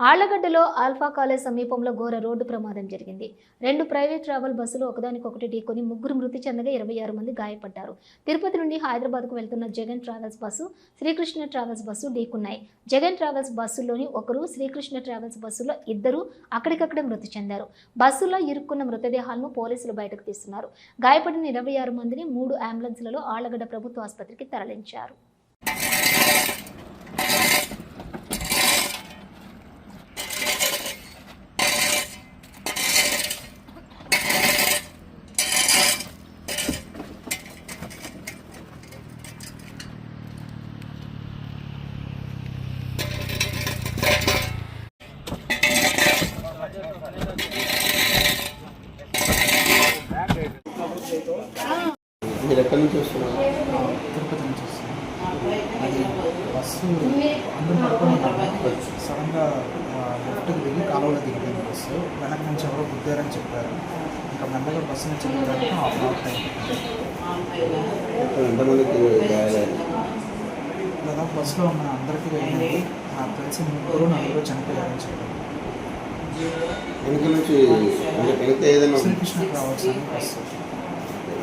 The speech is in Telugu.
ఆళ్ళగడ్డలో ఆల్ఫా కాలేజ్ సమీపంలో ఘోర రోడ్డు ప్రమాదం జరిగింది. రెండు ప్రైవేట్ ట్రావెల్ బస్సులు ఒకదానికొకటి ఢీకొని ముగ్గురు మృతి చెందగా ఇరవై ఆరు మంది గాయపడ్డారు. తిరుపతి నుండి హైదరాబాద్కు వెళ్తున్న Jagan travels bus Srikrishna travels bus ఢీకున్నాయి. Jagan travels బస్సులోని ఒకరు శ్రీకృష్ణ ట్రావెల్స్ బస్సులో ఇద్దరు అక్కడికక్కడే మృతి చెందారు. బస్సులో ఇరుక్కున్న మృతదేహాలను పోలీసులు బయటకు తీస్తున్నారు. గాయపడిన ఇరవై ఆరు మందిని మూడు అంబులెన్స్లలో ఆళ్ళగడ్డ ప్రభుత్వ ఆసుపత్రికి తరలించారు. మీరు ఎక్కడి నుంచి వస్తున్నారు? తిరుపతి నుంచి వస్తుంది అది బస్సు అందరూ సడన్గా లెఫ్ట్కి దిగి కాలువలో దిగిపోయింది బస్సు వెనక నుంచి ఎవరో గుద్దారని చెప్పారు. ఇంకా మెల్లగా బస్సు నుంచి దిగడానికి హాఫ్ అవర్ టైం ఎంతమందికి దాదాపు బస్సులో ఉన్న అందరికీ వెళ్ళింది నాకు తెలిసి ముగ్గురు నలుగురు చనిపోయారని చెప్పారు. వెనక నుంచి అంటే వెనక ఏదైనా శ్రీకృష్ణ ట్రావెల్స్ అని బస్సు